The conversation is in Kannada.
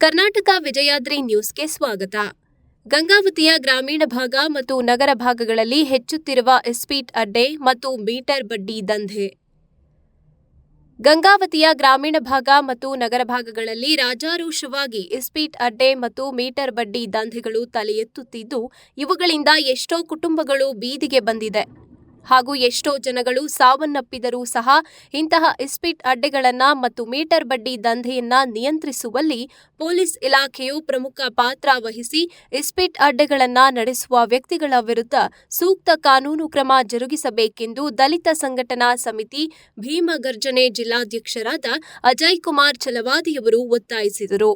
ಕರ್ನಾಟಕ ವಿಜಯಾದ್ರಿ ನ್ಯೂಸ್ಗೆ ಸ್ವಾಗತ. ಗಂಗಾವತಿಯ ಗ್ರಾಮೀಣ ಭಾಗ ಮತ್ತು ನಗರ ಭಾಗಗಳಲ್ಲಿ ಹೆಚ್ಚುತ್ತಿರುವ ಇಸ್ಪೀಟ್ ಅಡ್ಡೆ ಮತ್ತು ಮೀಟರ್ ಬಡ್ಡಿ ದಂಧೆ. ಗಂಗಾವತಿಯ ಗ್ರಾಮೀಣ ಭಾಗ ಮತ್ತು ನಗರ ಭಾಗಗಳಲ್ಲಿ ರಾಜಾರೋಷವಾಗಿ ಇಸ್ಪೀಟ್, ಅಡ್ಡೆ ಮತ್ತು ಮೀಟರ್ ಬಡ್ಡಿ ದಂಧೆಗಳು ತಲೆ ಎತ್ತುತ್ತಿದ್ದು ಇವುಗಳಿಂದ ಎಷ್ಟೋ ಕುಟುಂಬಗಳು ಬೀದಿಗೆ ಬಂದಿದೆ. ಹಾಗೂ ಎಷ್ಟೋ ಜನಗಳು ಸಾವನ್ನಪ್ಪಿದರೂ ಸಹ ಇಂತಹ ಇಸ್ಪಿಟ್ ಅಡ್ಡೆಗಳನ್ನ ಮತ್ತು ಮೀಟರ್ ಬಡ್ಡಿ ದಂಧೆಯನ್ನ ನಿಯಂತ್ರಿಸುವಲ್ಲಿ ಪೊಲೀಸ್ ಇಲಾಖೆಯು ಪ್ರಮುಖ ಪಾತ್ರ ವಹಿಸಿ ಇಸ್ಪಿಟ್ ಅಡ್ಡೆಗಳನ್ನ ನಡೆಸುವ ವ್ಯಕ್ತಿಗಳ ವಿರುದ್ಧ ಸೂಕ್ತ ಕಾನೂನು ಕ್ರಮ ಜರುಗಿಸಬೇಕೆಂದು ದಲಿತ ಸಂಘಟನಾ ಸಮಿತಿ ಭೀಮಗರ್ಜನೆ ಜಿಲ್ಲಾಧ್ಯಕ್ಷರಾದ ಅಜಯ್ ಕುಮಾರ್ ಛಲವಾದಿಯವರು ಒತ್ತಾಯಿಸಿದರು.